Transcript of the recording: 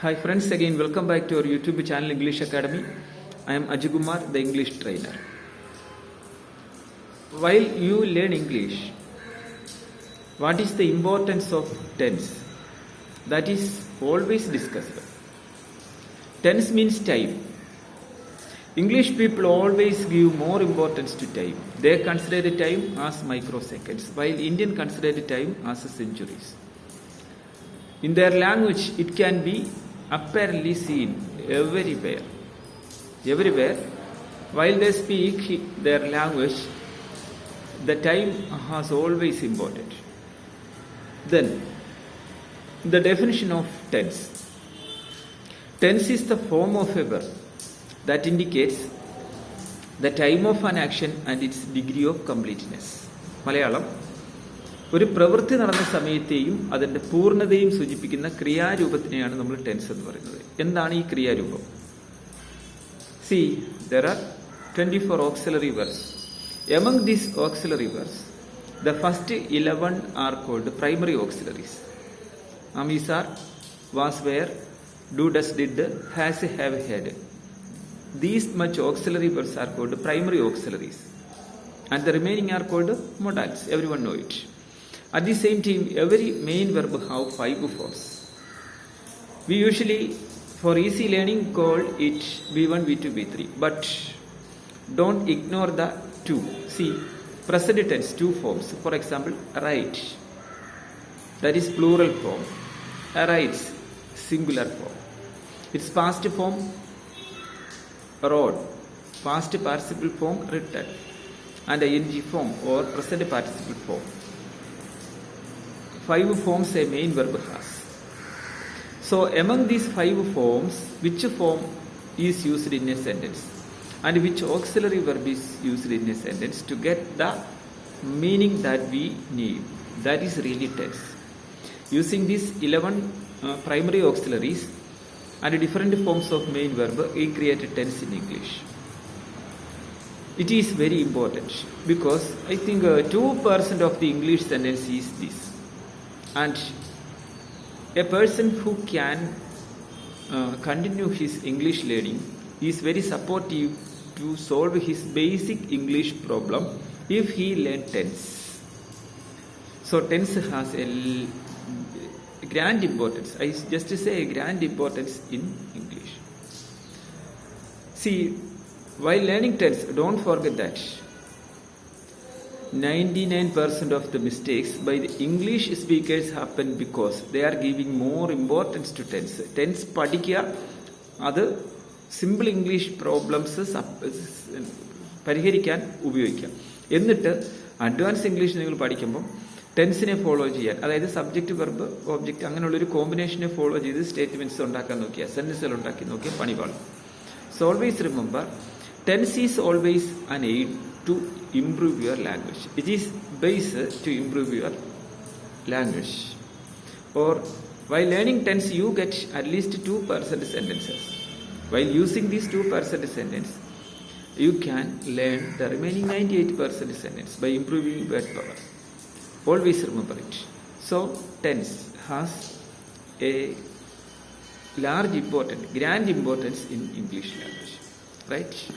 Hi friends, again welcome back to our YouTube channel English Academy. I am Ajikumar, the English trainer. While you learn English, what is the importance of tense? That is always discussed. Tense means time. English people always give more importance to time. They consider the time as microseconds, while Indian consider the time as centuries. In their language, it can be apparently seen everywhere. Everywhere, while they speak their language, the time has always important. Then, the definition of tense. Tense is the form of a verb that indicates the time of an action and its degree of completeness. Malayalam ഒരു പ്രവൃത്തി നടന്ന സമയത്തെയും അതിന്റെ പൂർണതയും സൂചിപ്പിക്കുന്ന ക്രിയാരൂപത്തിനെയാണ് നമ്മൾ tense എന്ന് പറയുന്നത്. എന്താണ് ഈ ക്രിയാരൂപം? See there are twenty four auxiliary verbs among these auxiliary verbs the first eleven are called primary auxiliaries am is are was were do does did has have had much auxiliary verbs are called primary auxiliaries and the remaining are called modals every one know it. At the same time every main verb have five forms. We usually for easy learning call it v1 v2 v3 but don't ignore the two. See present tense two forms. For example write. That is plural form. Writes singular form. Its past form wrote, past participle form written, and the ing form or present participle form. Five forms a main verb has. So, among these five forms, which form is used in a sentence and which auxiliary verb is used in a sentence to get the meaning that we need? That is really tense. Using these 11 uh, primary auxiliaries, and different forms of main verb we created tense in english it is very important because i think uh, 2% of the english sentence is this and a person who can uh, continue his english learning is very supportive to solve his basic english problem if he learn tense so tense has a grand importance. I just say a grand importance in English. See, while learning tense, don't forget that 99% of the mistakes by the English speakers happen because they are giving more importance to tense. Tense പഠിക്കുക അത് simple English problems പരിഹരിക്കാൻ ഉപയോഗിക്കാം. എന്നിട്ട് advance English നിങ്ങൾ പഠിക്കുമ്പോൾ ടെൻസിനെ follow ചെയ്യാൻ അതായത് subject verb object അങ്ങനെയുള്ള ഒരു കോമ്പിനേഷനെ ഫോളോ ചെയ്ത് സ്റ്റേറ്റ്മെന്റ്സ് ഉണ്ടാക്കാൻ നോക്കിയാൽ സെന്റൻസുകൾ ഉണ്ടാക്കി നോക്കിയാൽ പണിപാളും so always remember tense is always an aid to improve your language. It is base to improve your language. Or while learning tense, you get at least 2% sentences. While using these 2% sentences, you can learn the remaining 98% sentence by improving word power. Always remember it. So, tense has a large importance, grand importance in English language. Right?